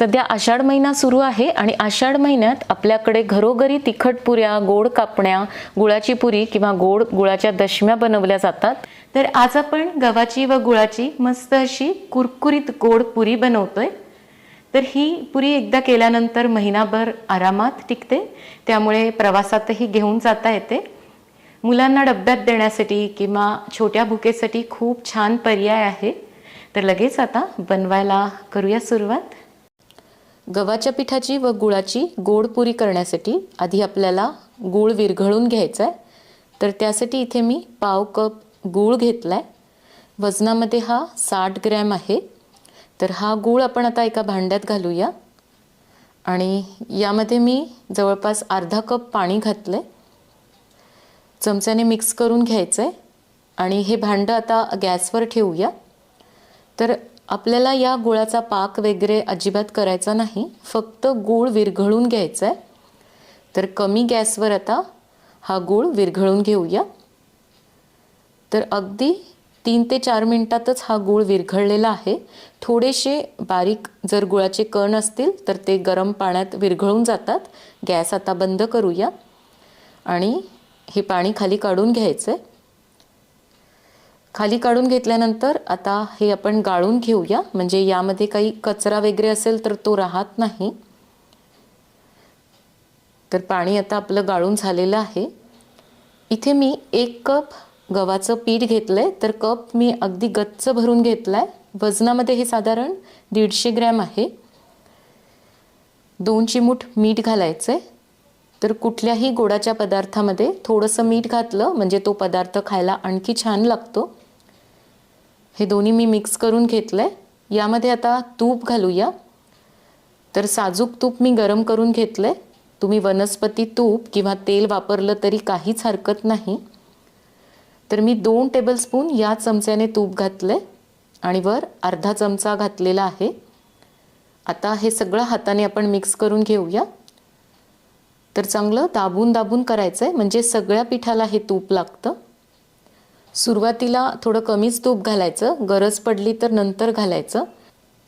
सध्या आषाढ महिना सुरू आहे आणि आषाढ महिन्यात आपल्याकडे घरोघरी तिखट पुऱ्या गोड कापण्या गुळाची पुरी किंवा गोड गुळाच्या दशम्या बनवल्या जातात. तर आज आपण गव्हाची व गुळाची मस्त अशी कुरकुरीत गोड पुरी बनवतोय. तर ही पुरी एकदा केल्यानंतर महिनाभर आरामात टिकते. त्यामुळे प्रवासातही घेऊन जाता येते. मुलांना डब्यात देण्यासाठी किंवा छोट्या भुकेसाठी खूप छान पर्याय आहे. तर लगेच आता बनवायला करूया सुरुवात. गव्हाच्या पिठाची व गुळाची गोड पुरी करण्यासाठी आधी आपल्याला गूळ विरघळून घ्यायचा आहे तर त्यासाठी इथे मी पाव कप गूळ घेतला आहे वजनामध्ये हा साठ ग्रॅम आहे. तर हा गूळ आपण आता एका भांड्यात घालूया. आणि यामध्ये मी जवळपास अर्धा कप पाणी घातलं आहे चमच्याने मिक्स करून घ्यायचं आहे आणि हे भांडं आता गॅसवर ठेवूया. तर आपल्याला या गुळाचा पाक वगैरे अजिबात करायचा नाही फक्त गूळ विरघळून घ्यायचा आहे तर कमी गॅसवर आता हा गूळ विरघळून घेऊया. तर अगदी तीन ते चार मिनटातच हा गूळ विरघळलेला आहे. थोडेसे बारीक जर गुळाचे कण असतील तर ते गरम पाण्यात विरघळून जातात. गॅस आता बंद करूया. आणि हे पाणी खाली काढून घ्यायचं आहे खाली काढून घेतल्यानंतर आता हे आपण गाळून घेऊया. म्हणजे यामध्ये काही कचरा वगैरे असेल तर तो राहत नाही. तर पाणी आता आपलं गाळून झालेलं आहे. इथे मी एक कप गव्हाचं पीठ घेतलं आहे तर कप मी अगदी गच्च भरून घेतला आहे वजनामध्ये हे साधारण दीडशे ग्रॅम आहे. दोन चिमूट मीठ घालायचं आहे तर कुठल्याही गोडाच्या पदार्थामध्ये थोडंसं मीठ घातलं म्हणजे तो पदार्थ खायला आणखी छान लागतो. हे दोन्ही मी मिक्स करून घेतलं आहे यामध्ये आता तूप घालूया. तर साजूक तूप मी गरम करून घेतलं आहे तुम्ही वनस्पती तूप किंवा तेल वापरलं तरी काहीच हरकत नाही. तर मी दोन टेबलस्पून या चमच्याने तूप घातलं आहे आणि वर अर्धा चमचा घातलेला आहे. आता हे सगळं हाताने आपण मिक्स करून घेऊया. तर चांगलं दाबून दाबून करायचं आहे म्हणजे सगळ्या पिठाला हे तूप लागतं. सुरुवातीला थोडं कमीच तूप घालायचं गरज पडली तर नंतर घालायचं.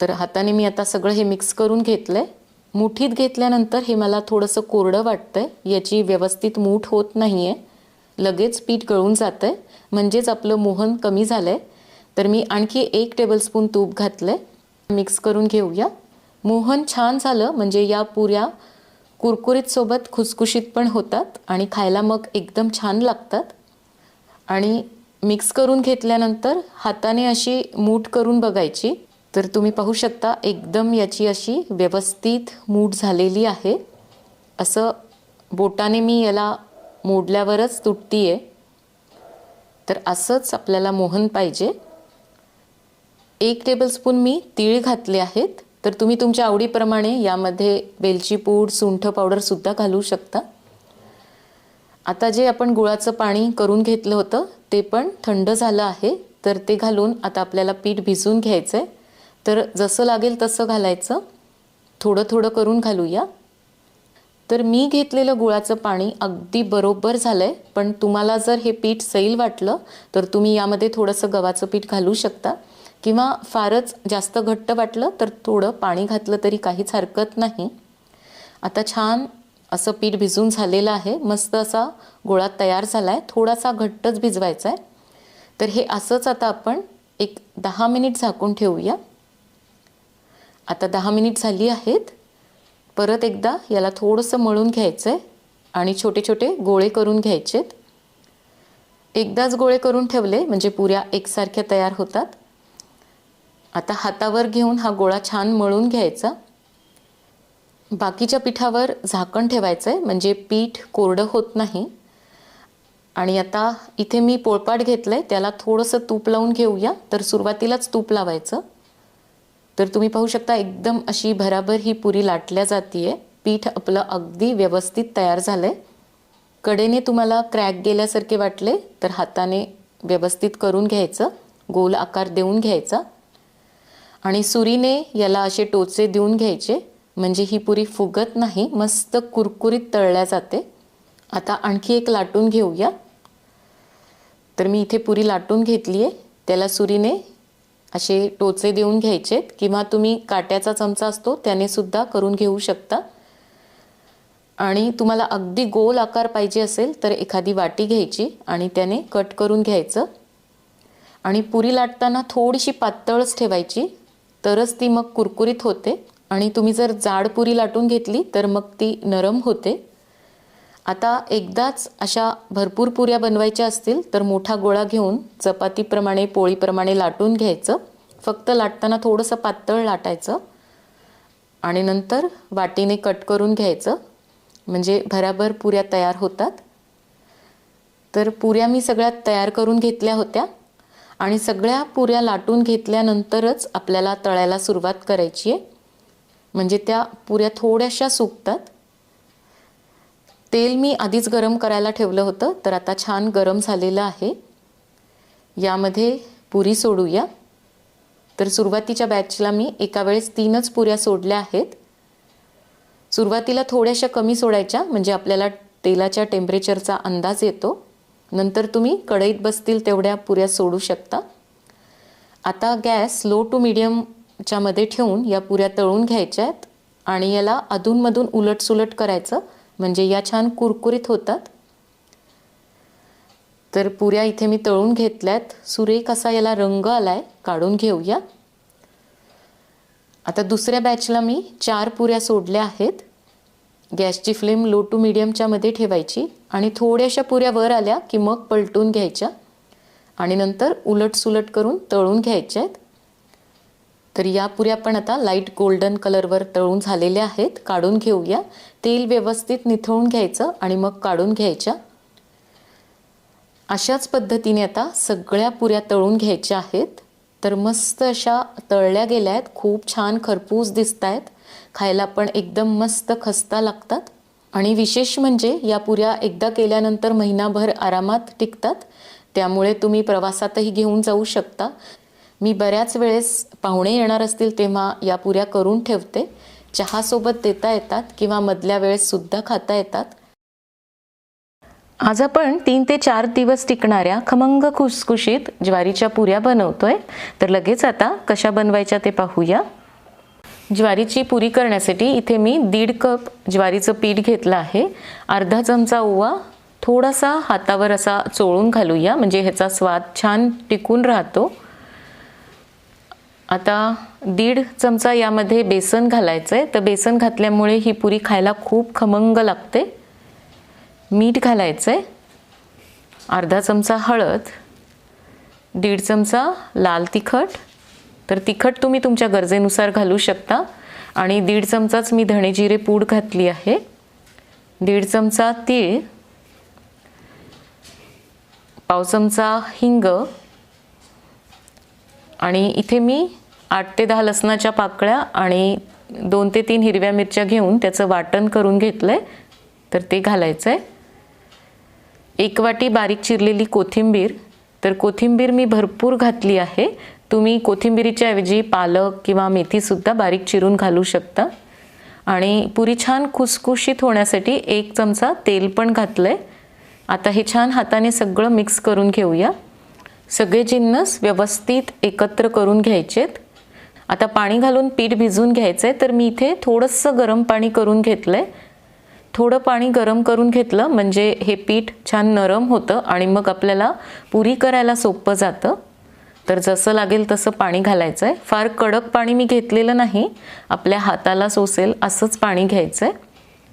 तर हाताने मी आता सगळं हे मिक्स करून घेतलं आहे मुठीत घेतल्यानंतर हे मला थोडंसं कोरडं वाटतं आहे याची व्यवस्थित मूठ होत नाही आहे लगेच पीठ गळून जातं आहे म्हणजेच आपलं मोहन कमी झालं आहे तर मी आणखी एक टेबलस्पून तूप घातलं आहे मिक्स करून घेऊया. मोहन छान झालं म्हणजे या पुऱ्या कुरकुरीत सोबत खुसखुशीत पण होतात आणि खायला मग एकदम छान लागतात. आणि मिक्स करून घेतल्यानंतर हाताने अशी मूठ करून बघायची. तर तुम्ही पाहू शकता एकदम याची अशी व्यवस्थित मूठ झालेली आहे. असं बोटाने मी याला मोडल्यावरच तुटती आहे तर असंच आपल्याला मोहन पाहिजे. एक टेबलस्पून मी तीळ घातले आहेत. तर तुम्ही तुमच्या आवडीप्रमाणे यामध्ये वेलची पूड सुंठ पावडरसुद्धा घालू शकता. आता जे आपण गुळाचं पाणी करून घेतलं होतं ते पण थंड झालं आहे. तर ते घालून आता आपल्याला पीठ भिजून घ्यायचं आहे तर जसं लागेल तसं घालायचं. थोडं थोडं करून घालूया. तर मी घेतलेलं गुळाचं पाणी अगदी बरोबर झालं आहे पण तुम्हाला जर हे पीठ सैल वाटलं तर तुम्ही यामध्ये थोडंसं गव्हाचं पीठ घालू शकता. किंवा फारच जास्त घट्ट वाटलं तर थोडं पाणी घातलं तरी काहीच हरकत नाही. आता छान असं पीठ भिजून झालेलं आहे. मस्त असा गोळा तयार झाला आहे थोडासा घट्टच भिजवायचा आहे तर हे असंच आता आपण एक दहा मिनिट झाकून ठेवूया. आता दहा मिनिट झाली आहेत. परत एकदा याला थोडंसं मळून घ्यायचं आहे आणि छोटे छोटे गोळे करून घ्यायचेत. एकदाच गोळे करून ठेवले म्हणजे पुऱ्या एकसारख्या तयार होतात. आता हातावर घेऊन हा गोळा छान मळून घ्यायचा. बाकीच्या पिठावर झाकण ठेवायचं आहे म्हणजे पीठ कोरडं होत नाही. आणि आता इथे मी पोळपाट घेतलं आहे त्याला थोडंसं तूप लावून घेऊया. तर सुरुवातीलाच तूप लावायचं. तर तुम्ही पाहू शकता एकदम अशी भराभर ही पुरी लाटल्या जाते आहे पीठ आपलं अगदी व्यवस्थित तयार झालं आहे कडेने तुम्हाला क्रॅक गेल्यासारखे वाटले तर हाताने व्यवस्थित करून घ्यायचं. गोल आकार देऊन घ्यायचा. आणि सुरीने याला असे टोचे देऊन घ्यायचे. म्हणजे ही पुरी फुगत नाही मस्त कुरकुरीत तळल्या जाते. आता आणखी एक लाटून घेऊया. तर मी इथे पुरी लाटून घेतली आहे त्याला सुरीने असे टोचे देऊन घ्यायचेत किंवा तुम्ही काट्याचा चमचा असतो त्याने सुद्धा करून घेऊ शकता. आणि तुम्हाला अगदी गोल आकार पाहिजे असेल तर एखादी वाटी घ्यायची आणि त्याने कट करून घ्यायचं. आणि पुरी लाटताना थोडीशी पातळच ठेवायची तरच ती मग कुरकुरीत होते. आणि तुम्ही जर जाड पुरी लाटून घेतली तर मग ती नरम होते. आता एकदाच अशा भरपूर पुऱ्या बनवायच्या असतील तर मोठा गोळा घेऊन चपातीप्रमाणे पोळीप्रमाणे लाटून घ्यायचं. फक्त लाटताना थोडंसं पातळ लाटायचं. आणि नंतर वाटीने कट करून घ्यायचं. म्हणजे भराभर पुऱ्या तयार होतात. तर पुऱ्या मी सगळ्यात तयार करून घेतल्या होत्या. आणि सगळ्या पुऱ्या लाटून घेतल्यानंतरच आपल्याला तळायला सुरुवात करायची आहे. म्हणजे त्या पुऱ्या थोड्याशा सुकतात. तेल मी आधीच गरम करायला ठेवलं होतं तर आता छान गरम झालेलं आहे. यामध्ये पुरी सोडूया. तर सुरुवातीच्या बॅचला मी एका वेळेस तीनच पुऱ्या सोडल्या आहेत. सुरुवातीला थोड्याशा कमी सोडायच्या म्हणजे आपल्याला तेलाच्या टेम्परेचरचा अंदाज येतो. नंतर तुम्ही कढईत बसतील तेवढ्या पुऱ्या सोडू शकता. आता गॅस लो टू मिडियम मध्ये ठेवून या पुऱ्या तळून घ्यायच्या आहेत आणि याला अधूनमधून उलटसुलट करायचं म्हणजे या छान कुरकुरीत होतात. तर पुऱ्या इथे मी तळून घेतल्यात. सुरेख असा याला रंग आला आहे काढून घेऊया. आता दुसऱ्या बॅचला मी चार पुऱ्या सोडल्या आहेत. गॅसची फ्लेम लो टू मिडियमच्या मध्ये ठेवायची आणि थोड्याशा पुऱ्या वर आल्या की मग पलटून घ्यायच्या. आणि नंतर उलटसुलट करून तळून घ्यायच्या आहेत तर या पुऱ्या पण आता लाइट गोल्डन कलरवर तळून झालेल्या आहेत काढून घेऊया. तेल व्यवस्थित निथळून घ्यायचं आणि मग काढून घ्यायच्या. अशाच पद्धतीने आता सगळ्या पुऱ्या तळून घ्यायच्या आहेत. तर मस्त अशा तळल्या गेल्या आहेत. खूप छान खरपूस दिसत आहेत खायला पण एकदम मस्त खस्ता लागतात. आणि विशेष म्हणजे या पुऱ्या एकदा केल्यानंतर महिनाभर आरामात टिकतात. त्यामुळे तुम्ही प्रवासातही घेऊन जाऊ शकता. मी बऱ्याच वेळेस पाहुणे येणार असतील तेव्हा या पुऱ्या करून ठेवते. चहासोबत देता येतात किंवा मधल्या वेळेससुद्धा खाता येतात. आज आपण तीन ते चार दिवस टिकणाऱ्या खमंग खुसखुशीत ज्वारीच्या पुऱ्या बनवतोय. तर लगेच आता कशा बनवायच्या ते पाहूया. ज्वारीची पुरी करण्यासाठी इथे मी दीड कप ज्वारीचं पीठ घेतलं आहे. अर्धा चमचा ओवा थोडासा हातावर असा चोळून घालूया. म्हणजे ह्याचा स्वाद छान टिकून राहतो. आता दीड चमचा यामध्ये बेसन घालायचं आहे तर बेसन घातल्यामुळे ही पुरी खायला खूप खमंग लागते. मीठ घालायचं आहे अर्धा चमचा हळद. दीड चमचा लाल तिखट. तर तिखट तुम्ही तुमच्या गरजेनुसार घालू शकता. आणि दीड चमचाच मी धणे जिरे पूड घातली आहे. दीड चमचा तीळ. पाव चमचा हिंग. आणि इथे मी आठ ते दहा लसणाच्या पाकळ्या आणि दोन ते तीन हिरव्या मिरच्या घेऊन त्याचं वाटण करून घेतलं आहे तर ते घालायचं आहे एक वाटी बारीक चिरलेली कोथिंबीर. तर कोथिंबीर मी भरपूर घातली आहे. तुम्ही कोथिंबिरीच्या ऐवजी पालक किंवा मेथीसुद्धा बारीक चिरून घालू शकता. आणि पुरी छान खुसखुशीत होण्यासाठी एक चमचा तेल पण घातलं आहे आता हे छान हाताने सगळं मिक्स करून घेऊया. सगळे जिन्नस व्यवस्थित एकत्र करून घ्यायचेत. आता पाणी घालून पीठ भिजवून घ्यायचं आहे तर मी इथे थोडंसं गरम पाणी करून घेतलं आहे थोडं पाणी गरम करून घेतलं म्हणजे हे पीठ छान नरम होतं आणि मग आपल्याला पुरी करायला सोपं जातं. तर जसं लागेल तसं पाणी घालायचं आहे फार कडक पाणी मी घेतलेलं नाही. आपल्या हाताला सोसेल असंच पाणी घ्यायचं आहे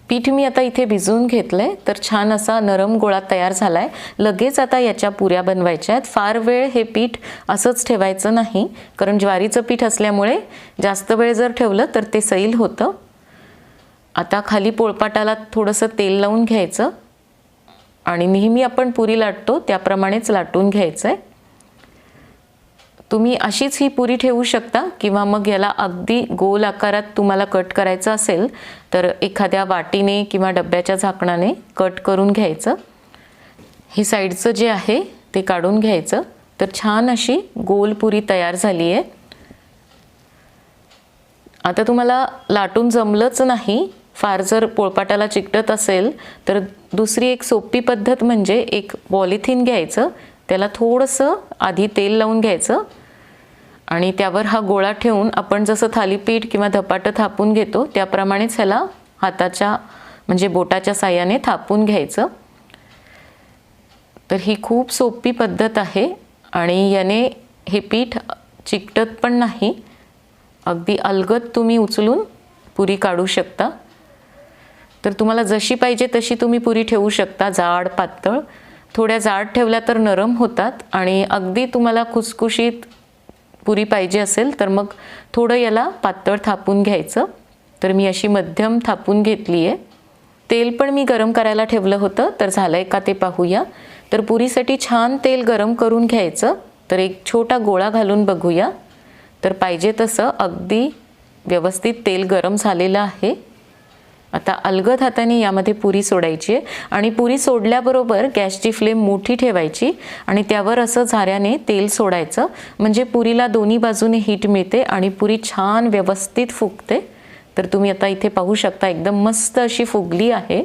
पीठ मी आता इथे भिजवून घेतलं आहे तर छान असा नरम गोळा तयार झाला आहे लगेच आता याच्या पुऱ्या बनवायच्या आहेत. फार वेळ हे पीठ असंच ठेवायचं नाही. कारण ज्वारीचं पीठ असल्यामुळे जास्त वेळ जर ठेवलं तर ते सैल होतं. आता खाली पोळपाटाला थोडंसं तेल लावून घ्यायचं. आणि नेहमी आपण पुरी लाटतो त्याप्रमाणेच लाटून घ्यायचं आहे तुम्ही अशीच ही पुरी ठेवू शकता किंवा मग याला अगदी गोल आकारात तुम्हाला कट करायचं असेल तर एखाद्या वाटीने किंवा डब्याच्या झाकणाने कट करून घ्यायचं. हे साईडचं जे आहे ते काढून घ्यायचं. तर छान अशी गोल पुरी तयार झाली आहे आता तुम्हाला लाटून जमलंच नाही फार जर पोळपाटाला चिकटत असेल तर दुसरी एक सोपी पद्धत म्हणजे एक पॉलिथिन घ्यायचं. त्याला थोडंसं आधी तेल लावून घ्यायचं. आणि त्यावर हा गोळा ठेवून आपण जसं थालीपीठ किंवा धपाटं थापून घेतो त्याप्रमाणेच ह्याला हाताच्या म्हणजे बोटाच्या साह्याने थापून घ्यायचं. तर ही खूप सोपी पद्धत आहे आणि याने हे पीठ चिकटत पण नाही. अगदी अलगद तुम्ही उचलून पुरी काढू शकता. तर तुम्हाला जशी पाहिजे तशी तुम्ही पुरी ठेवू शकता जाड पातळ. थोड्या जाड ठेवल्या तर नरम होतात आणि अगदी तुम्हाला खुसखुशीत पुरी पाहिजे असेल तर मग थोडं याला पातळ थापून घ्यायचं. तर मी अशी मध्यम थापून घेतली आहे तेल पण मी गरम करायला ठेवलं होतं तर झालं आहे का ते पाहूया. तर पुरीसाठी छान तेल गरम करून घ्यायचं तर एक छोटा गोळा घालून बघूया. तर पाहिजे तसं अगदी व्यवस्थित तेल गरम झालेलं आहे. आता अलगद हाताने यामध्ये पुरी सोडायची आहे. आणि पुरी सोडल्याबरोबर गॅसची फ्लेम मोठी ठेवायची आणि त्यावर असं झाऱ्याने तेल सोडायचं. म्हणजे पुरीला दोन्ही बाजूने हीट मिळते आणि पुरी छान व्यवस्थित फुगते. तर तुम्ही आता इथे पाहू शकता एकदम मस्त अशी फुगली आहे.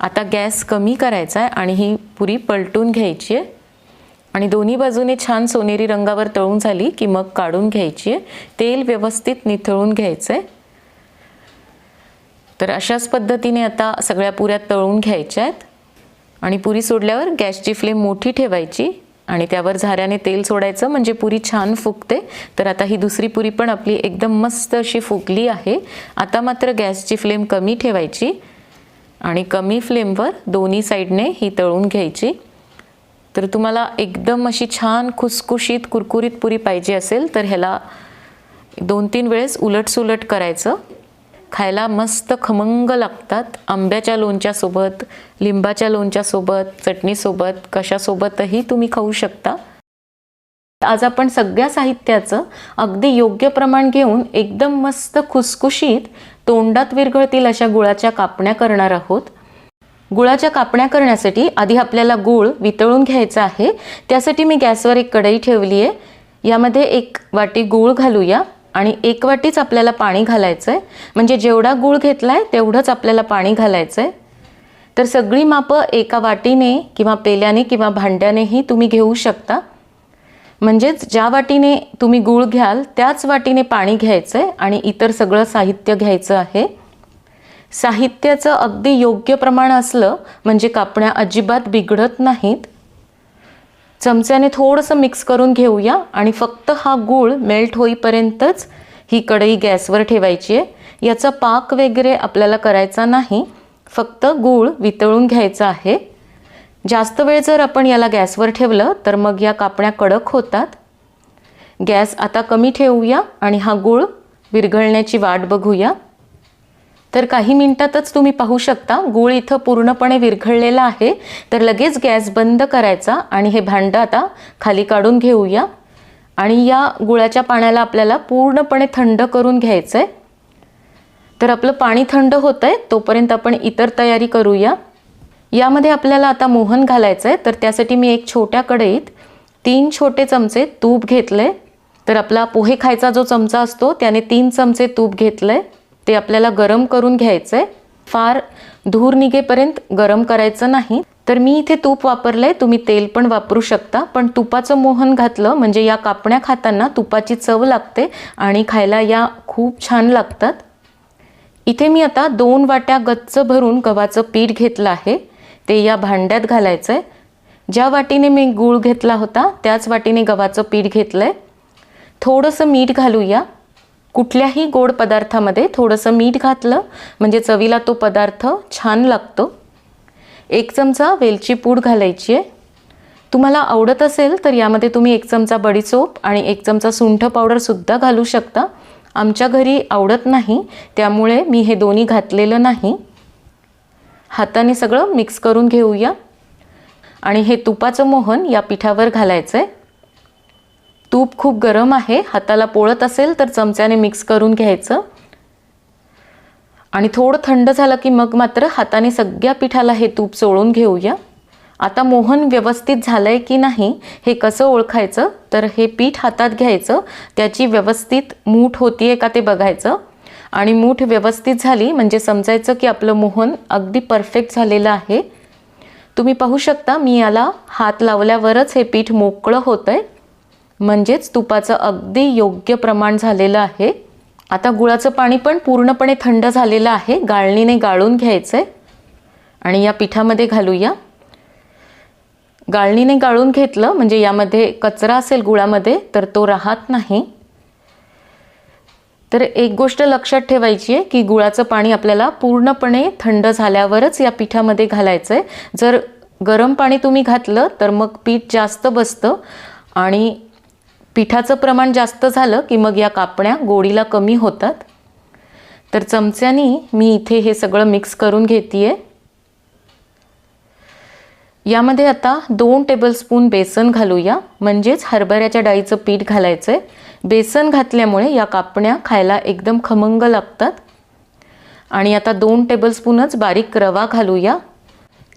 आता गॅस कमी करायचा आहे आणि ही पुरी पलटून घ्यायची आहे. आणि दोन्ही बाजूने छान सोनेरी रंगावर तळून झाली की मग काढून घ्यायची आहे. तेल व्यवस्थित निथळून घ्यायचं आहे तर अशाच पद्धतीने आता सगळ्या पुऱ्या तळून घ्यायच्या आहेत आणि पुरी सोडल्यावर गॅसची फ्लेम मोठी ठेवायची आणि त्यावर झाऱ्याने तेल सोडायचं म्हणजे पुरी छान फुगते. तर आता ही दुसरी पुरी पण आपली एकदम मस्त अशी फुगली आहे. आता मात्र गॅसची फ्लेम कमी ठेवायची आणि कमी फ्लेमवर दोन्ही साईडने ही तळून घ्यायची. तर तुम्हाला एकदम अशी छान खुसखुशीत कुरकुरीत पुरी पाहिजे असेल तर ह्याला दोन तीन वेळेस उलटसुलट करायचं. खायला मस्त खमंग लागतात. आंब्याच्या लोणच्यासोबत लिंबाच्या लोणच्यासोबत चटणीसोबत कशासोबतही तुम्ही खाऊ शकता. आज आपण सगळ्या साहित्याचं अगदी योग्य प्रमाण घेऊन एकदम मस्त खुसखुशीत तोंडात विरघळतील अशा गुळाच्या कापण्या करणार आहोत. गुळाच्या कापण्या करण्यासाठी आधी आपल्याला गूळ वितळून घ्यायचा आहे. त्यासाठी मी गॅसवर एक कढई ठेवली आहे यामध्ये एक वाटी गूळ घालूया. आणि एक वाटीच आपल्याला पाणी घालायचं आहे म्हणजे जेवढा गूळ घेतला आहे तेवढंच आपल्याला पाणी घालायचं आहे तर सगळी मापं एका वाटीने किंवा पेल्याने किंवा भांड्यानेही तुम्ही घेऊ शकता. म्हणजेच ज्या वाटीने तुम्ही गूळ घ्याल त्याच वाटीने पाणी घ्यायचं आहे आणि इतर सगळं साहित्य घ्यायचं आहे. साहित्याचं अगदी योग्य प्रमाण असलं म्हणजे कापण्या अजिबात बिघडत नाहीत. चमच्याने थोडंसं मिक्स करून घेऊया आणि फक्त हा गूळ मेल्ट होईपर्यंतच ही कढई गॅसवर ठेवायची आहे. याचा पाक वगैरे आपल्याला करायचा नाही. फक्त गूळ वितळून घ्यायचा आहे. जास्त वेळ जर आपण याला गॅसवर ठेवलं तर मग या कापण्या कडक होतात. गॅस आता कमी ठेवूया आणि हा गूळ विरघळण्याची वाट बघूया. तर काही मिनिटातच तुम्ही पाहू शकता गूळ इथं पूर्णपणे विरघळलेला आहे. तर लगेच गॅस बंद करायचा आणि हे भांडं आता खाली काढून घेऊया. आणि या गुळाच्या पाण्याला आपल्याला पूर्णपणे थंड करून घ्यायचं आहे तर आपलं पाणी थंड होतं आहे तोपर्यंत आपण इतर तयारी करूया. यामध्ये आपल्याला आता मोहन घालायचं आहे तर त्यासाठी मी एक छोट्या कढईत तीन छोटे चमचे तूप घेतले तर आपला पोहे खायचा जो चमचा असतो त्याने तीन चमचे तूप घेतलं आहे ते आपल्याला गरम करून घ्यायचं आहे फार धूर निघेपर्यंत गरम करायचं नाही. तर मी इथे तूप वापरलंय तुम्ही तेल पण वापरू शकता. पण तुपाचं मोहन घातलं म्हणजे या कापण्या खाताना तुपाची चव लागते आणि खायला या खूप छान लागतात. इथे मी आता दोन वाट्या गच्च भरून गव्हाचं पीठ घेतलं आहे. ते या भांड्यात घालायचं आहे ज्या वाटीने मी गूळ घेतला होता त्याच वाटीने गव्हाचं पीठ घेतलं आहे थोडंसं मीठ घालूया. कुठल्याही गोड पदार्थामध्ये थोडंसं मीठ घातलं म्हणजे चवीला तो पदार्थ छान लागतो. एक चमचा वेलची पूड घालायची आहे. तुम्हाला आवडत असेल तर यामध्ये तुम्ही एक चमचा बडीचोप आणि एक चमचा सुंठ पावडरसुद्धा घालू शकता. आमच्या घरी आवडत नाही त्यामुळे मी हे दोन्ही घातलेलं नाही. हाताने सगळं मिक्स करून घेऊया. आणि हे तुपाचं मोहन या पिठावर घालायचं आहे तूप खूप गरम आहे हाताला पोळत असेल तर चमच्याने मिक्स करून घ्यायचं. आणि थोडं थंड झालं की मग मात्र हाताने सगळ्या पिठाला हे तूप चोळून घेऊया. आता मोहन व्यवस्थित झालं आहे की नाही हे कसं ओळखायचं? तर हे पीठ हातात घ्यायचं. त्याची व्यवस्थित मूठ होतीये का ते बघायचं. आणि मूठ व्यवस्थित झाली म्हणजे समजायचं की आपलं मोहन अगदी परफेक्ट झालेलं आहे. तुम्ही पाहू शकता मी याला हात लावल्यावरच हे पीठ मोकळं होतं आहे म्हणजेच तुपाचं अगदी योग्य प्रमाण झालेलं आहे. आता गुळाचं पाणी पण पूर्णपणे थंड झालेलं आहे. गाळणीने गाळून घ्यायचं आहे आणि या पिठामध्ये घालूया. गाळणीने गाळून घेतलं म्हणजे यामध्ये कचरा असेल गुळामध्ये तर तो राहत नाही. तर एक गोष्ट लक्षात ठेवायची आहे की गुळाचं पाणी आपल्याला पूर्णपणे थंड झाल्यावरच या पिठामध्ये घालायचं आहे जर गरम पाणी तुम्ही घातलं तर मग पीठ जास्त बसतं. आणि पिठाचं प्रमाण जास्त झालं की मग या कापण्या गोडीला कमी होतात. तर चमच्यानी मी इथे हे सगळं मिक्स करून घेते यामध्ये आता दोन टेबलस्पून बेसन घालूया. म्हणजेच हरभऱ्याच्या डाळीचं पीठ घालायचं आहे बेसन घातल्यामुळे या कापण्या खायला एकदम खमंग लागतात. आणि आता दोन टेबलस्पूनच बारीक रवा घालूया.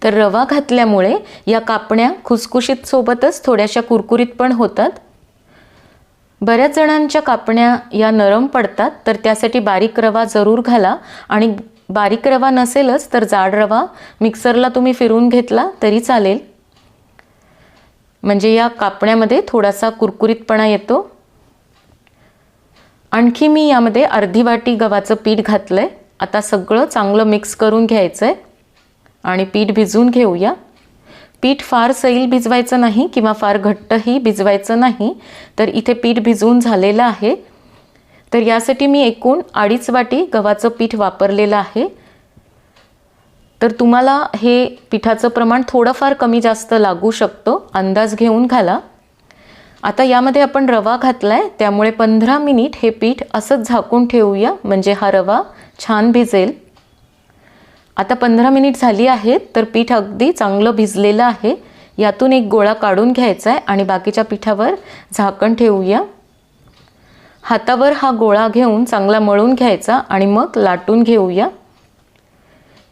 तर रवा घातल्यामुळे या कापण्या खुसखुशीत सोबतच थोड्याशा कुरकुरीत पण होतात. बऱ्याच जणांच्या कापण्या या नरम पडतात तर त्यासाठी बारीक रवा जरूर घाला. आणि बारीक रवा नसेलच तर जाड रवा मिक्सरला तुम्ही फिरून घेतला तरी चालेल. म्हणजे या कापण्यामध्ये थोडासा कुरकुरीतपणा येतो. आणखी मी यामध्ये अर्धी वाटी गव्हाचं पीठ घातलं आहे आता सगळं चांगलं मिक्स करून घ्यायचं आहे आणि पीठ भिजवून घेऊया. पीठ फार सैल भिजवायचं नाही किंवा फार घट्टही भिजवायचं नाही तर इथे पीठ भिजवून झालेलं आहे. तर यासाठी मी एकूण अडीच वाटी गव्हाचं पीठ वापरलेलं आहे. तर तुम्हाला हे पिठाचं प्रमाण थोडंफार कमी जास्त लागू शकतो. अंदाज घेऊन घाला. आता यामध्ये आपण रवा घातला आहे त्यामुळे पंधरा मिनिट हे पीठ असंच झाकून ठेवूया म्हणजे हा रवा छान भिजेल. आता पंधरा मिनिट झाली आहेत तर पीठ अगदी चांगलं भिजलेलं आहे. यातून एक गोळा काढून घ्यायचा आहे आणि बाकीच्या पिठावर झाकण ठेवूया. हातावर हा गोळा घेऊन चांगला मळून घ्यायचा आणि मग लाटून घेऊया.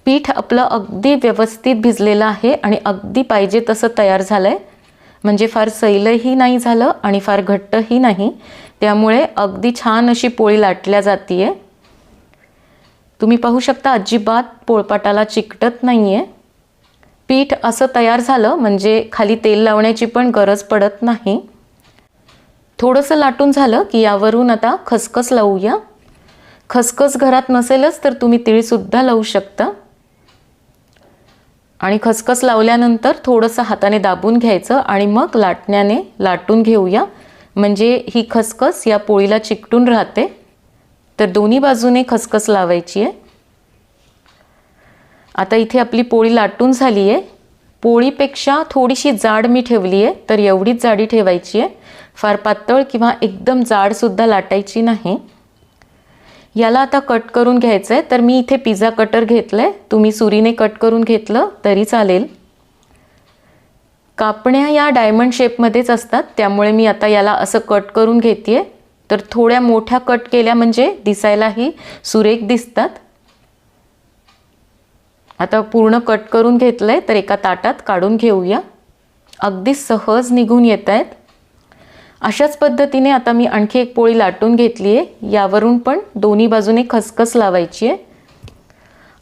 पीठ आपलं अगदी व्यवस्थित भिजलेलं आहे आणि अगदी पाहिजे तसं तयार झालं आहे म्हणजे फार सैलही नाही झालं आणि फार घट्टही नाही. त्यामुळे अगदी छान अशी पोळी लाटल्या जाते आहे तुम्ही पाहू शकता अजिबात पोळपाटाला चिकटत नाही आहे पीठ असं तयार झालं म्हणजे खाली तेल लावण्याची पण गरज पडत नाही. थोडंसं लाटून झालं की यावरून आता खसखस लावूया. खसखस घरात नसेलच तर तुम्ही तिळीसुद्धा लावू शकता. आणि खसखस लावल्यानंतर थोडंसं हाताने दाबून घ्यायचं आणि मग लाटण्याने लाटून घेऊया. म्हणजे ही खसखस या पोळीला चिकटून राहते. तर दोन्ही बाजूने खसखस लावायची आहे. आता इथे आपली पोळी लाटून झाली आहे. पोळीपेक्षा थोडीशी जाड मी ठेवली आहे तर एवढीच जाडी ठेवायची आहे. फार पातळ किंवा एकदम जाडसुद्धा लाटायची नाही. याला आता कट करून घ्यायचं आहे तर मी इथे पिझ्झा कटर घेतलं आहे तुम्ही सुरीने कट करून घेतलं तरी चालेल. कापण्या या डायमंड शेपमध्येच असतात त्यामुळे मी आता याला असं कट करून घेते तर थोड्या मोठ्या कट केल्या म्हणजे दिसायलाही सुरेख दिसतात. आता पूर्ण कट करून घेतलं आहे तर एका ताटात काढून घेऊया. अगदी सहज निघून येत आहेत अशाच पद्धतीने आता मी आणखी एक पोळी लाटून घेतली आहे. यावरून पण दोन्ही बाजूने खसखस लावायची आहे.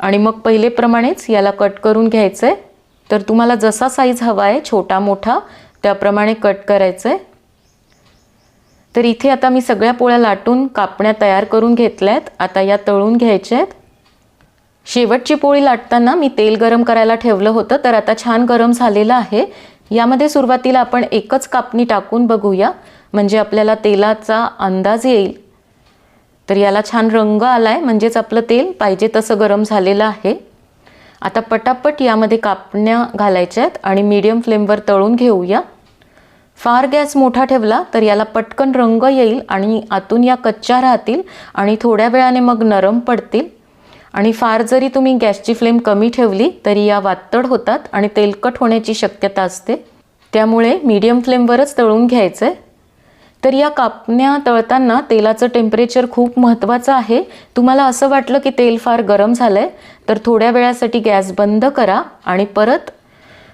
आणि मग पहिलेप्रमाणेच याला कट करून घ्यायचं आहे तर तुम्हाला जसा साईज हवा आहे छोटा मोठा त्याप्रमाणे कट करायचं आहे तर इथे आता मी सगळ्या पोळ्या लाटून कापण्या तयार करून घेतल्या आहेत आता या तळून घ्यायच्या आहेत शेवटची पोळी लाटताना मी तेल गरम करायला ठेवलं होतं तर आता छान गरम झालेलं आहे. यामध्ये सुरुवातीला आपण एकच कापणी टाकून बघूया म्हणजे आपल्याला तेलाचा अंदाज येईल. तर याला छान रंग आला आहे म्हणजेच आपलं तेल पाहिजे तसं गरम झालेलं आहे. आता पटापट यामध्ये कापण्या घालायच्या आहेत आणि मीडियम फ्लेमवर तळून घेऊया. फार गॅस मोठा ठेवला तर याला पटकन रंग येईल आणि आतून या कच्च्या राहतील आणि थोड्या वेळाने मग नरम पडतील. आणि फार जरी तुम्ही गॅसची फ्लेम कमी ठेवली तरी या वातड होतात आणि तेलकट होण्याची शक्यता असते. त्यामुळे मीडियम फ्लेमवरच तळून घ्यायचं आहे तर या कापण्या तळताना तेलाचं टेम्परेचर खूप महत्त्वाचं आहे. तुम्हाला असं वाटलं की तेल फार गरम झालं आहे तर थोड्या वेळासाठी गॅस बंद करा आणि परत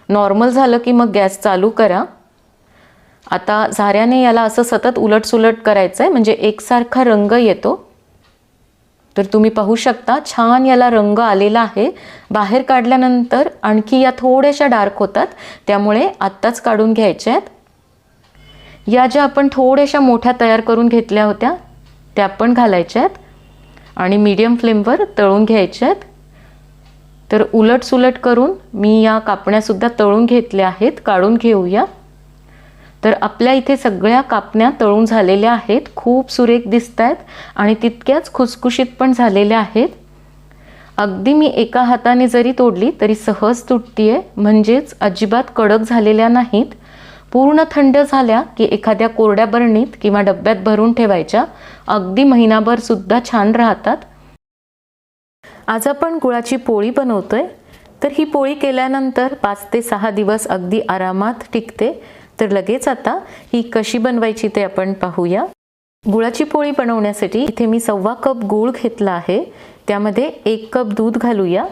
नॉर्मल झालं की मग गॅस चालू करा. आता झाऱ्याने याला असं सतत उलटसुलट करायचं आहे म्हणजे एकसारखा रंग येतो. तर तुम्ही पाहू शकता छान याला रंग आलेला आहे. बाहेर काढल्यानंतर आणखी या थोड्याशा डार्क होतात त्यामुळे आत्ताच काढून घ्यायच्या आहेत. या ज्या आपण थोड्याशा मोठ्या तयार करून घेतल्या होत्या त्या पण घालायच्या आहेत. आणि मीडियम फ्लेमवर तळून घ्यायच्या आहेत. तर उलट सुलट करून मी या कापण्यासुद्धा तळून घेतल्या आहेत काढून घेऊया. तर आपल्या इथे सगळ्या कापण्या तळून झालेल्या आहेत. खूप सुरेख दिसत आहेत आणि तितक्याच खुसखुशीत पण झालेल्या आहेत. अगदी मी एका हाताने जरी तोडली तरी सहज तुटतीये. म्हणजेच अजिबात कडक झालेल्या नाहीत. पूर्ण थंड झाल्या की एखाद्या कोरड्या बरणीत किंवा डब्यात भरून ठेवायच्या. अगदी महिनाभर सुद्धा छान राहतात. आज आपण गुळाची पोळी बनवतोय. तर ही पोळी केल्यानंतर पाच ते सहा दिवस अगदी आरामात टिकते. तर लगेच आता ही कशी बनवायची ते आपण पाहूया. गुळाची पोळी बनवण्यासाठी इथे मी सव्वा कप गूळ घेतला आहे. त्यामध्ये एक कप दूध घालूया.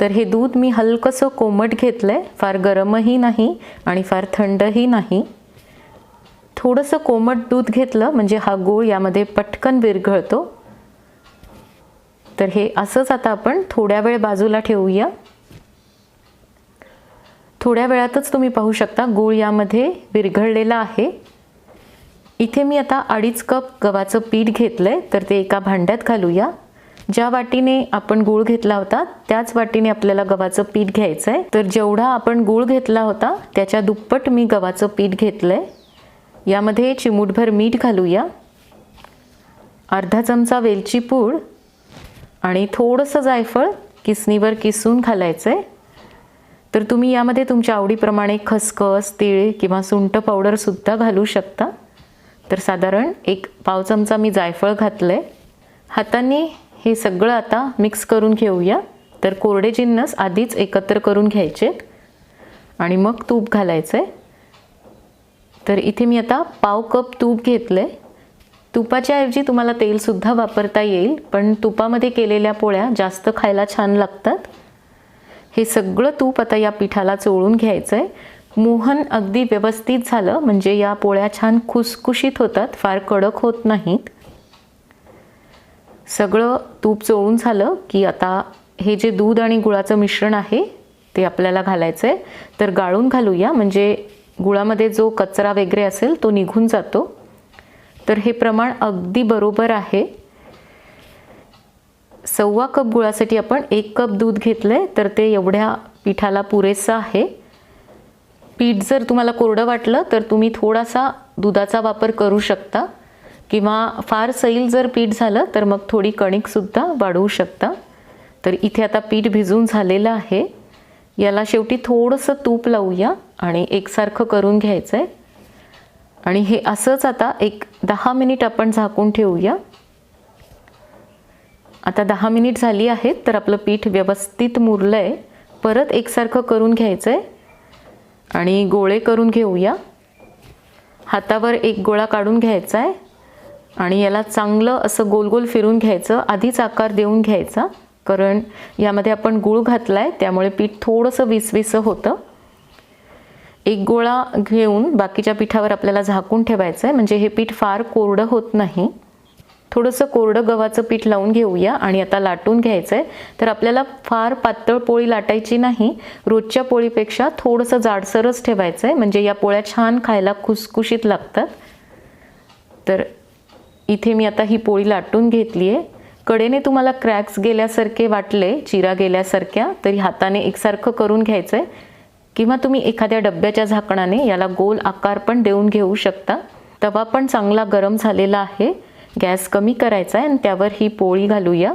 तर हे दूध मी हलकंसं कोमट घेतलं आहे फार गरमही नाही आणि फार थंडही नाही. थोडंसं कोमट दूध घेतलं म्हणजे हा गूळ यामध्ये पटकन विरघळतो. तर हे असंच आता आपण थोड्या वेळ बाजूला ठेवूया. थोड्या वेळातच तुम्ही पाहू शकता गूळ यामध्ये विरघळलेला आहे. इथे मी आता अडीच कप गव्हाचं पीठ घेतलं आहे तर ते एका भांड्यात घालूया. ज्या वाटीने आपण गूळ घेतला होता त्याच वाटीने आपल्याला गव्हाचं पीठ घ्यायचं आहे तर जेवढा आपण गूळ घेतला होता त्याच्या दुप्पट मी गव्हाचं पीठ घेतलं आहे यामध्ये चिमूटभर मीठ घालूया. अर्धा चमचा वेलची पूड आणि थोडंसं जायफळ किसणीवर किसून घालायचं आहे तर तुम्ही यामध्ये तुमच्या आवडीप्रमाणे खसखस तीळ किंवा सुंठ पावडरसुद्धा घालू शकता. तर साधारण एक पाव चमचा मी जायफळ घातलं आहे हाताने हे सगळं आता मिक्स करून घेऊया. तर कोरडे जिन्नस आधीच एकत्र करून घ्यायचे. आणि मग तूप घालायचं आहे तर इथे मी आता पाव कप तूप घेतलं आहे तुपाच्याऐवजी तुम्हाला तेलसुद्धा वापरता येईल पण तुपामध्ये केलेल्या पोळ्या जास्त खायला छान लागतात. हे सगळं तूप आता या पिठाला चोळून घ्यायचं आहे मोहन अगदी व्यवस्थित झालं म्हणजे या पोळ्या छान खुसखुशीत होतात फार कडक होत नाहीत. सगळं तूप चोळून झालं की आता हे जे दूध आणि गुळाचं मिश्रण आहे ते आपल्याला घालायचं आहे तर गाळून घालूया म्हणजे गुळामध्ये जो कचरा वगैरे असेल तो निघून जातो. तर हे प्रमाण अगदी बरोबर आहे. सव्वा कप गुळासाठी आपण एक कप दूध घेतलं आहे तर ते एवढ्या पिठाला पुरेसं आहे. पीठ जर तुम्हाला कोरडं वाटलं तर तुम्ही थोडासा दुधाचा वापर करू शकता. किंवा फार सैल जर पीठ झालं तर मग थोडी कणिकसुद्धा वाढवू शकता. तर इथे आता पीठ भिजून झालेलं आहे. याला शेवटी थोडंसं तूप लावूया आणि एकसारखं करून घ्यायचं आहे आणि हे असंच आता एक दहा मिनिट आपण झाकून ठेवूया. आता दहा मिनिट झाली आहेत तर आपलं पीठ व्यवस्थित मुरलं आहे परत एकसारखं करून घ्यायचं आहे आणि गोळे करून घेऊया. हातावर एक गोळा काढून घ्यायचा आहे आणि याला चांगलं असं गोल गोल फिरून घ्यायचं आधीच आकार देऊन घ्यायचा. कारण यामध्ये आपण गूळ घातला आहे त्यामुळे पीठ थोडंसं विसविसं होतं. एक गोळा घेऊन बाकीच्या पिठावर आपल्याला झाकून ठेवायचं आहे म्हणजे हे पीठ फार कोरडं होत नाही. थोडंसं कोरडं गव्हाचं पीठ लावून घेऊया आणि आता लाटून घ्यायचं आहे तर आपल्याला फार पातळ पोळी लाटायची नाही. रोजच्या पोळीपेक्षा थोडंसं जाडसरच ठेवायचं आहे म्हणजे या पोळ्या छान खायला खुसखुशीत लागतात. तर इथे मी आता ही पोळी लाटून घेतली आहे कडेने तुम्हाला क्रॅक्स गेल्यासारखे वाटले चिरा गेल्यासारख्या तरी हाताने एकसारखं करून घ्यायचं आहे किंवा तुम्ही एखाद्या डब्याच्या झाकणाने याला गोल आकार पण देऊन घेऊ शकता. तवा पण चांगला गरम झालेला आहे. गॅस कमी करायचा आहे आणि त्यावर ही पोळी घालूया.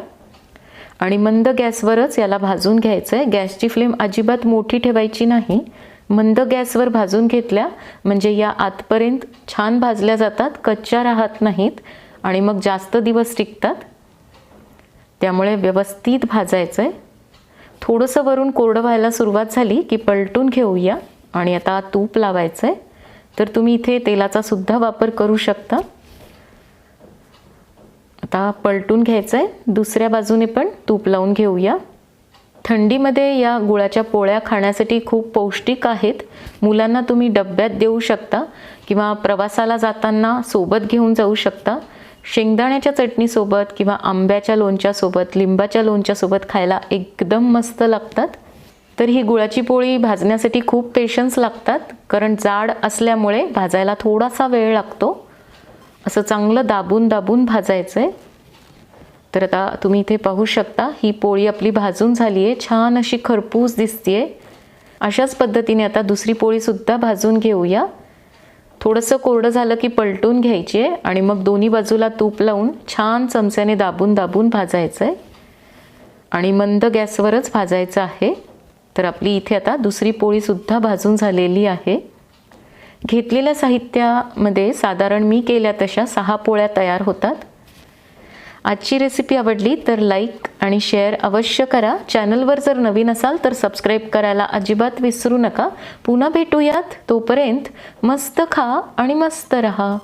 आणि मंद गॅसवरच याला भाजून घ्यायचं आहे गॅसची फ्लेम अजिबात मोठी ठेवायची नाही. मंद गॅसवर भाजून घेतल्या म्हणजे या आतपर्यंत छान भाजल्या जातात कच्च्या राहत नाहीत आणि मग जास्त दिवस टिकतात. त्यामुळे व्यवस्थित भाजायचं आहे थोडंसं वरून कोरडं व्हायला सुरुवात झाली की पलटून घेऊया. आणि आता तूप लावायचं आहे तर तुम्ही इथे तेलाचा सुद्धा वापर करू शकता. आता पलटून घ्यायचं आहे दुसऱ्या बाजूने पण तूप लावून घेऊया. थंडीमध्ये या गुळाच्या पोळ्या खाण्यासाठी खूप पौष्टिक आहेत. मुलांना तुम्ही डब्यात देऊ शकता किंवा प्रवासाला जाताना सोबत घेऊन जाऊ शकता. शेंगदाण्याच्या चटणीसोबत किंवा आंब्याच्या लोणच्यासोबत लिंबाच्या लोणच्यासोबत खायला एकदम मस्त लागतात. तर ही गुळाची पोळी भाजण्यासाठी खूप पेशन्स लागतात कारण जाड असल्यामुळे भाजायला थोडासा वेळ लागतो. असं चांगलं दाबून दाबून भाजायचं आहे तर आता तुम्ही इथे पाहू शकता ही पोळी आपली भाजून झाली आहे छान अशी खरपूस दिसतीये. अशाच पद्धतीने आता दुसरी पोळीसुद्धा भाजून घेऊया. थोडंसं कोरडं झालं की पलटून घ्यायची आहे आणि मग दोन्ही बाजूला तूप लावून छान चमच्याने दाबून दाबून भाजायचं आहे आणि मंद गॅसवरच भाजायचं आहे. तर आपली इथे आता दुसरी पोळीसुद्धा भाजून झालेली आहे. घेतलेल्या साहित्यामध्ये साधारण मी केल्या तशा सहा पोळ्या तयार होतात. आजची रेसिपी आवडली तर लाईक आणि शेअर अवश्य करा. चॅनलवर जर नवीन असाल तर सबस्क्राईब करायला अजिबात विसरू नका. पुन्हा भेटूयात तोपर्यंत मस्त खा आणि मस्त रहा.